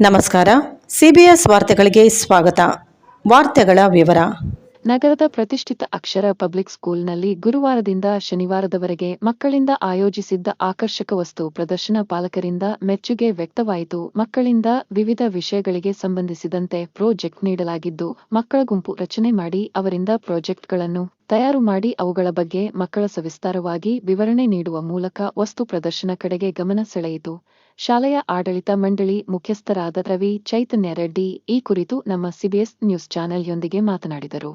ನಮಸ್ಕಾರ. ಸಿಬಿಎಸ್ ವಾರ್ತೆಗಳಿಗೆ ಸ್ವಾಗತ. ವಾರ್ತೆಗಳ ವಿವರ. ನಗರದ ಪ್ರತಿಷ್ಠಿತ ಅಕ್ಷರ ಪಬ್ಲಿಕ್ ಸ್ಕೂಲ್ನಲ್ಲಿ ಗುರುವಾರದಿಂದ ಶನಿವಾರದವರೆಗೆ ಮಕ್ಕಳಿಂದ ಆಯೋಜಿಸಿದ್ದ ಆಕರ್ಷಕ ವಸ್ತು ಪ್ರದರ್ಶನ ಪಾಲಕರಿಂದ ಮೆಚ್ಚುಗೆ ವ್ಯಕ್ತವಾಯಿತು. ಮಕ್ಕಳಿಂದ ವಿವಿಧ ವಿಷಯಗಳಿಗೆ ಸಂಬಂಧಿಸಿದಂತೆ ಪ್ರಾಜೆಕ್ಟ್ ನೀಡಲಾಗಿದ್ದು, ಮಕ್ಕಳ ಗುಂಪು ರಚನೆ ಮಾಡಿ ಅವರಿಂದ ಪ್ರಾಜೆಕ್ಟ್ಗಳನ್ನು ತಯಾರು ಮಾಡಿ ಅವುಗಳ ಬಗ್ಗೆ ಮಕ್ಕಳ ಸವಿಸ್ತಾರವಾಗಿ ವಿವರಣೆ ನೀಡುವ ಮೂಲಕ ವಸ್ತು ಪ್ರದರ್ಶನ ಕಡೆಗೆ ಗಮನ ಸೆಳೆಯಿತು. ಶಾಲೆಯ ಆಡಳಿತ ಮಂಡಳಿ ಮುಖ್ಯಸ್ಥರಾದ ರವಿ ಚೈತನ್ಯ ರೆಡ್ಡಿ ಈ ಕುರಿತು ನಮ್ಮ ಸಿಬಿಎಸ್ ನ್ಯೂಸ್ ಚಾನೆಲ್ಯೊಂದಿಗೆ ಮಾತನಾಡಿದರು.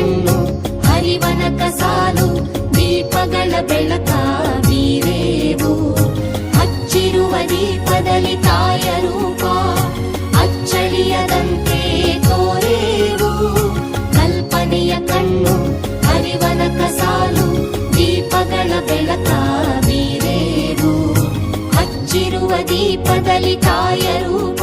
ಕಣ್ಣು ಹರಿವನಕ ಸಾಲು ದೀಪಗಳ ಬೆಳಕ ಬೀರೇವು ಹಚ್ಚಿರುವ ದೀಪದಲ್ಲಿ ತಾಯ ರೂಪ ಅಚ್ಚಳಿಯದಂತೆ ತೋರೇವು ಕಲ್ಪನೆಯ ಕಣ್ಣು ಹರಿವನಕ ಸಾಲು ದೀಪಗಳ ಬೆಳಕ ಬೀರೇವು ಹಚ್ಚಿರುವ ದೀಪದಲ್ಲಿ ತಾಯ ರೂಪ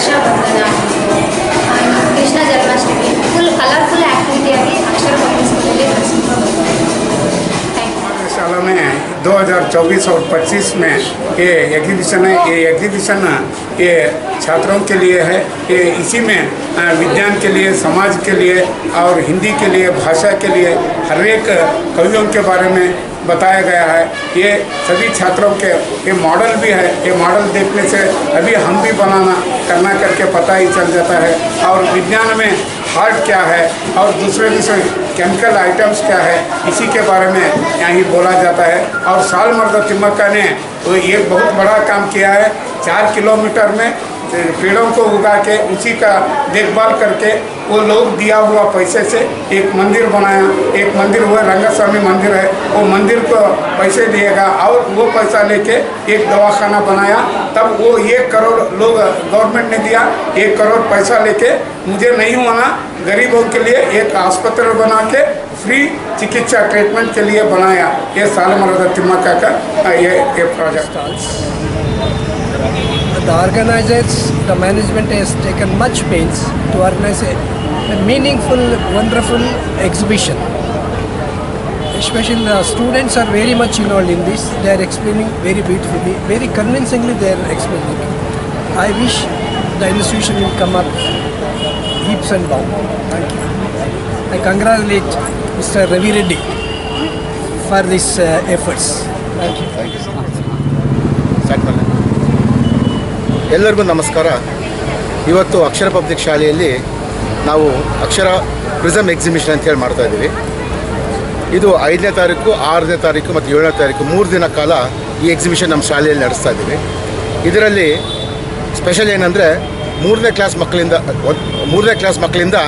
रक्षाबंधन आणि जन्माष्टमी। फुल कलरफुल शाला में 2024 और 25 में ये एग्जीबिशन है, ये एग्जीबिशन ये छात्रों के लिए है ये इसी में विज्ञान के लिए, समाज के लिए और हिंदी के लिए, भाषा के लिए हर एक कवियों के बारे में बताया गया है। ये सभी छात्रों के, ये मॉडल भी है। ये मॉडल देखने से अभी हम भी बनाना, करना करके पता ही चल जाता है। और विज्ञान में हार्ट क्या है और दूसरे दूसरे केमिकल आइटम्स क्या है, इसी के बारे में यहाँ बोला जाता है। और साल मर्द तिम्मक्का ने ये बहुत बड़ा काम किया है। चार किलोमीटर में पेड़ों को उगा के उसी का देखभाल करके वो लोग दिया हुआ पैसे से एक मंदिर बनाया। एक मंदिर हुआ रंगस्वामी मंदिर है। वो मंदिर को पैसे दिएगा और वो पैसा लेके एक दवाखाना बनाया। तब वो एक करोड़ लोग गवर्नमेंट ने दिया एक करोड़ पैसा लेके। मुझे नहीं होना गरीबों के लिए एक अस्पताल बना के फ्री चिकित्सा ट्रीटमेंट के लिए बनाया। ये साल मरदा तिम्मका का अ, ये ये project the organizers, the management has taken much pains to organize a, meaningful, wonderful exhibition. Especially the students are very much involved in this. They are explaining very beautifully, very convincingly they are explaining. I wish the institution will come up heaps and bounds. Thank you. I congratulate Mr. Ravi Reddy for these uh, efforts. Thank you. Thank you so much. ಎಲ್ಲರಿಗೂ ನಮಸ್ಕಾರ. ಇವತ್ತು ಅಕ್ಷರ public ಶಾಲೆಯಲ್ಲಿ ನಾವು ಅಕ್ಷರ prism exhibition ಅಂತ ಹೇಳಿ ಮಾಡ್ತಾ ಇದ್ದೀವಿ. ಇದು ಐದನೇ ತಾರೀಕು, ಆರನೇ ತಾರೀಕು ಮತ್ತು ಏಳನೇ ತಾರೀಕು ಮೂರು ದಿನ ಕಾಲ ಈ ಎಕ್ಸಿಬಿಷನ್ ನಮ್ಮ ಶಾಲೆಯಲ್ಲಿ ನಡೆಸ್ತಾ ಇದ್ದೀವಿ. ಇದರಲ್ಲಿ ಸ್ಪೆಷಲ್ ಏನಂದರೆ ಮೂರನೇ ಕ್ಲಾಸ್ ಮಕ್ಕಳಿಂದ, ಮೂರನೇ ಕ್ಲಾಸ್ ಮಕ್ಕಳಿಂದ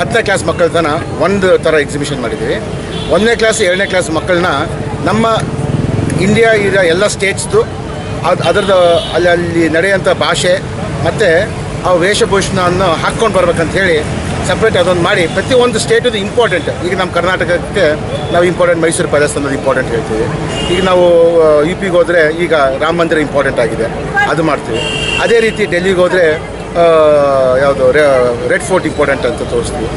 ಹತ್ತನೇ ಕ್ಲಾಸ್ ಮಕ್ಕಳ ತನಕ ಒಂದು ಥರ ಎಕ್ಸಿಬಿಷನ್ ಮಾಡಿದ್ದೀವಿ. ಒಂದನೇ ಕ್ಲಾಸ್ ಎರಡನೇ ಕ್ಲಾಸ್ ಮಕ್ಕಳನ್ನ ನಮ್ಮ ಇಂಡಿಯಾ ಇರೋ ಎಲ್ಲ ಸ್ಟೇಟ್ಸ್ದು ಅದು ಅದರದ್ದು ಅಲ್ಲಿ ಅಲ್ಲಿ ನಡೆಯುವಂಥ ಭಾಷೆ ಮತ್ತು ಆ ವೇಷಭೂಷಣವನ್ನು ಹಾಕ್ಕೊಂಡು ಬರ್ಬೇಕಂತ ಹೇಳಿ ಸಪ್ರೇಟ್ ಅದೊಂದು ಮಾಡಿ ಪ್ರತಿಯೊಂದು ಸ್ಟೇಟದು ಇಂಪಾರ್ಟೆಂಟ್ ಈಗ ನಮ್ಮ ಕರ್ನಾಟಕಕ್ಕೆ ನಾವು ಇಂಪಾರ್ಟೆಂಟ್ ಮೈಸೂರು ಪ್ಯಾಲೇಸ್ ಅನ್ನೋದು ಇಂಪಾರ್ಟೆಂಟ್ ಹೇಳ್ತೀವಿ. ಈಗ ನಾವು ಯು ಪಿಗೆ ಹೋದರೆ ಈಗ ರಾಮ ಮಂದಿರ ಇಂಪಾರ್ಟೆಂಟ್ ಆಗಿದೆ. ಅದು ಮಾಡ್ತೀವಿ. ಅದೇ ರೀತಿ ಡೆಲ್ಲಿಗೆ ಹೋದರೆ ಯಾವುದು ರೆಡ್ ಫೋರ್ಟ್ ಇಂಪಾರ್ಟೆಂಟ್ ಅಂತ ತೋರಿಸ್ತೀವಿ.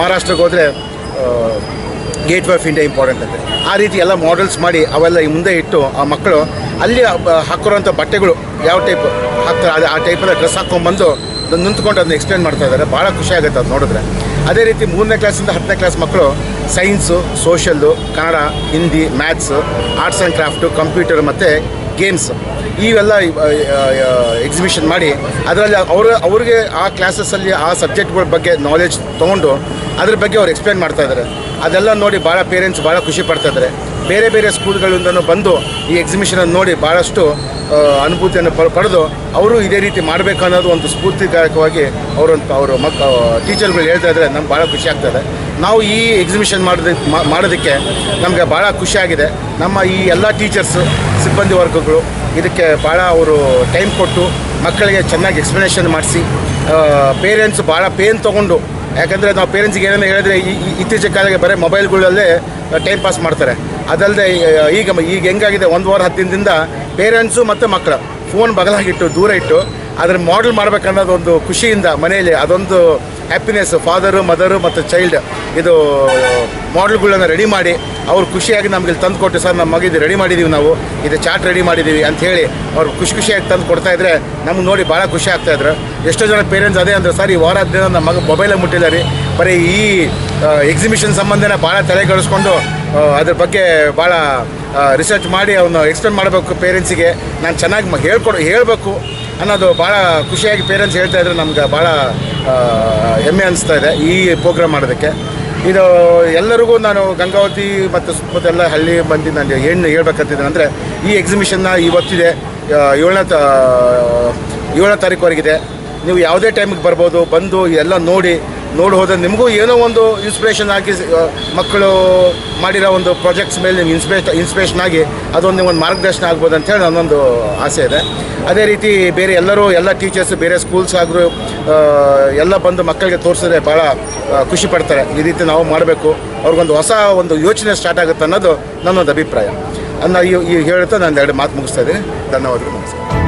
ಮಹಾರಾಷ್ಟ್ರಕ್ಕೆ ಹೋದರೆ gateway of India important ಅಂತೆ. ಆ ರೀತಿ ಎಲ್ಲ ಮಾಡೆಲ್ಸ್ ಮಾಡಿ ಅವೆಲ್ಲ ಈ ಮುಂದೆ ಇಟ್ಟು ಆ ಮಕ್ಕಳು ಅಲ್ಲಿ ಹಾಕಿರೋಂಥ ಬಟ್ಟೆಗಳು ಯಾವ ಟೈಪ್ ಹಾಕ್ತಾರೆ, ಅದು ಆ ಟೈಪೆಲ್ಲ ಡ್ರೆಸ್ ಹಾಕ್ಕೊಂಡ್ಬಂದು ಅದನ್ನು ನಿಂತ್ಕೊಂಡು ಅದನ್ನ ಎಕ್ಸ್ಪ್ಲೇನ್ ಮಾಡ್ತಾ ಇದ್ದಾರೆ. ಭಾಳ ಖುಷಿ ಆಗುತ್ತೆ ಅದು ನೋಡಿದ್ರೆ. ಅದೇ ರೀತಿ ಮೂರನೇ ಕ್ಲಾಸಿಂದ ಹತ್ತನೇ ಕ್ಲಾಸ್ ಮಕ್ಕಳು science social Kannada, Hindi maths arts and craft computer ಮತ್ತು ಗೇಮ್ಸ್ ಇವೆಲ್ಲ ಎಕ್ಸಿಬಿಷನ್ ಮಾಡಿ ಅದರಲ್ಲಿ ಅವರು, ಅವ್ರಿಗೆ ಆ ಕ್ಲಾಸಸ್ಸಲ್ಲಿ ಆ ಸಬ್ಜೆಕ್ಟ್ಗಳ ಬಗ್ಗೆ ನಾಲೆಜ್ ತೊಗೊಂಡು ಅದ್ರ ಬಗ್ಗೆ ಅವ್ರು ಎಕ್ಸ್ಪ್ಲೇನ್ ಮಾಡ್ತಾ ಇದ್ದಾರೆ. ಅದೆಲ್ಲ ನೋಡಿ ಭಾಳ ಪೇರೆಂಟ್ಸ್ ಭಾಳ ಖುಷಿ ಪಡ್ತಾ ಇದ್ದಾರೆ ಬೇರೆ ಬೇರೆ ಸ್ಕೂಲ್ಗಳಿಂದನೂ ಬಂದು ಈ ಎಕ್ಸಿಬಿಷನನ್ನು ನೋಡಿ ಭಾಳಷ್ಟು ಅನುಭೂತಿಯನ್ನು ಪಡೆದು ಅವರು ಇದೇ ರೀತಿ ಮಾಡಬೇಕು ಅನ್ನೋದು ಒಂದು ಸ್ಫೂರ್ತಿದಾಯಕವಾಗಿ ಅವರೊಂದು ಅವರು ಮಕ್ ಟೀಚರ್ಗಳು ಹೇಳ್ತಾ ಇದ್ದಾರೆ ನಮ್ಗೆ ಭಾಳ ಖುಷಿ ಆಗ್ತದೆ. ನಾವು ಈ ಎಕ್ಸಿಬಿಷನ್ ಮಾಡೋದಕ್ಕೆ ಮಾಡೋದಕ್ಕೆ ನಮಗೆ ಭಾಳ ಖುಷಿಯಾಗಿದೆ ನಮ್ಮ ಈ ಎಲ್ಲ ಟೀಚರ್ಸು ಸಿಬ್ಬಂದಿ ವರ್ಗಗಳು ಇದಕ್ಕೆ ಭಾಳ ಅವರು ಟೈಮ್ ಕೊಟ್ಟು ಮಕ್ಕಳಿಗೆ ಚೆನ್ನಾಗಿ ಎಕ್ಸ್ಪ್ಲನೇಷನ್ ಮಾಡಿಸಿ ಪೇರೆಂಟ್ಸ್ ಭಾಳ ಪೇನ್ ತೊಗೊಂಡು ಯಾಕಂದರೆ ನಾವು ಪೇರೆಂಟ್ಸ್ಗೆ ಏನೇನು ಹೇಳಿದ್ರೆ ಇತ್ತೀಚಿನ ಕಾಲಕ್ಕೆ ಬರೀ ಮೊಬೈಲ್ಗಳಲ್ಲೇ ಟೈಮ್ ಪಾಸ್ ಮಾಡ್ತಾರೆ. ಅದಲ್ಲದೆ ಈಗ ಈಗ ಹೆಂಗಾಗಿದೆ? ಒಂದು ವಾರ ಹತ್ತು ದಿನದಿಂದ ಪೇರೆಂಟ್ಸು ಮತ್ತು ಮಕ್ಕಳು ಫೋನ್ ಬಗಲಾಗಿಟ್ಟು, ದೂರ ಇಟ್ಟು ಅದ್ರ ಮಾಡೆಲ್ ಮಾಡ್ಬೇಕನ್ನೋದು ಒಂದು ಖುಷಿಯಿಂದ ಮನೆಯಲ್ಲಿ ಅದೊಂದು ಹ್ಯಾಪಿನೆಸ್ ಫಾದರು ಮದರು ಮತ್ತು ಚೈಲ್ಡ್ ಇದು ಮಾಡೆಲ್ಗಳನ್ನ ರೆಡಿ ಮಾಡಿ ಅವ್ರು ಖುಷಿಯಾಗಿ ನಮಗೆ ಇಲ್ಲಿ ತಂದು ಕೊಟ್ಟು, ಸರ್, ನಮ್ಮ ಮಗ ಇದು ರೆಡಿ ಮಾಡಿದ್ದೀವಿ ನಾವು, ಇದು ಚಾಟ್ ರೆಡಿ ಮಾಡಿದ್ದೀವಿ ಅಂತ ಹೇಳಿ ಅವ್ರು ಖುಷಿ ಖುಷಿಯಾಗಿ ತಂದು ಕೊಡ್ತಾ ಇದ್ದರೆ ನಮ್ಗೆ ನೋಡಿ ಭಾಳ ಖುಷಿ ಆಗ್ತಾಯಿದ್ರು ಎಷ್ಟೋ ಜನ ಪೇರೆಂಟ್ಸ್ ಅದೇ ಅಂದ್ರೆ, ಸರ್, ಈ ವಾರ ದಿನ ನಮ್ಮ ಮಗ ಮೊಬೈಲಲ್ಲಿ ಮುಟ್ಟಿಲ್ಲ ರೀ, ಬರೀ ಈ ಎಕ್ಸಿಬಿಷನ್ ಸಂಬಂಧನ ಭಾಳ ತಲೆಗೆಡಿಸ್ಕೊಂಡು ಅದ್ರ ಬಗ್ಗೆ ಭಾಳ ರಿಸರ್ಚ್ ಮಾಡಿ ಅವನು ಎಕ್ಸ್ಪ್ಲೇನ್ ಮಾಡಬೇಕು ಪೇರೆಂಟ್ಸಿಗೆ ನಾನು ಚೆನ್ನಾಗಿ ಹೇಳ್ಕೊಡು, ಹೇಳಬೇಕು. ಅನ್ನೋದು ಭಾಳ ಖುಷಿಯಾಗಿ ಪೇರೆಂಟ್ಸ್ ಹೇಳ್ತಾ ಇದ್ರೆ, ನಮ್ಗೆ ಭಾಳ ಹೆಮ್ಮೆ ಅನಿಸ್ತಾ ಇದೆ ಈ ಪ್ರೋಗ್ರಾಮ್ ಮಾಡೋದಕ್ಕೆ. ಇದು ಎಲ್ಲರಿಗೂ ನಾನು ಗಂಗಾವತಿ ಮತ್ತು ಸುತ್ತಮುತ್ತ ಎಲ್ಲ ಹಳ್ಳಿ ಬಂದು ನಾನು ಏನು ಹೇಳ್ಬೇಕಂತಿದ್ದೇನೆ ಅಂದರೆ, ಈ ಎಕ್ಸಿಬಿಷನ್ನ ಇವತ್ತಿದೆ ಏಳನೇ ತ ಏಳನೇ ತಾರೀಕುವರೆಗಿದೆ ನೀವು ಯಾವುದೇ ಟೈಮಿಗೆ ಬರ್ಬೋದು, ಬಂದು ಎಲ್ಲ ನೋಡಿ ನೋಡಿ ಹೋದ್ರೆ ನಿಮಗೂ ಏನೋ ಒಂದು ಇನ್ಸ್ಪಿರೇಷನ್ ಆಗಿ ಮಕ್ಕಳು ಮಾಡಿರೋ ಒಂದು ಪ್ರಾಜೆಕ್ಟ್ಸ್ ಮೇಲೆ ನಿಮ್ಗೆ ಇನ್ಸ್ಪಿರೇ ಇನ್ಸ್ಪಿರೇಷನ್ ಆಗಿ ಅದೊಂದು ಒಂದು ಮಾರ್ಗದರ್ಶನ ಆಗ್ಬೋದು ಅಂತೇಳಿ ನನ್ನೊಂದು ಆಸೆ ಇದೆ. ಅದೇ ರೀತಿ ಬೇರೆ ಎಲ್ಲರೂ, ಎಲ್ಲ ಟೀಚರ್ಸ್ ಬೇರೆ ಸ್ಕೂಲ್ಸ್ ಆಗರು ಎಲ್ಲ ಬಂದು ಮಕ್ಕಳಿಗೆ ತೋರಿಸಿದ್ರೆ ಭಾಳ ಖುಷಿ ಪಡ್ತಾರೆ. ಈ ರೀತಿ ನಾವು ಮಾಡಬೇಕು. ಅವ್ರಿಗೊಂದು ಹೊಸ ಒಂದು ಯೋಚನೆ ಸ್ಟಾರ್ಟ್ ಆಗುತ್ತೆ ಅನ್ನೋದು ನನ್ನೊಂದು ಅಭಿಪ್ರಾಯ. ಅನ್ನ ಈ ಹೇಳ್ತಾ ನಾನು ಎರಡು ಮಾತು ಮುಗಿಸ್ತಾ ಇದ್ದೀನಿ. ಧನ್ಯವಾದಗಳು, ನಮಸ್ಕಾರ.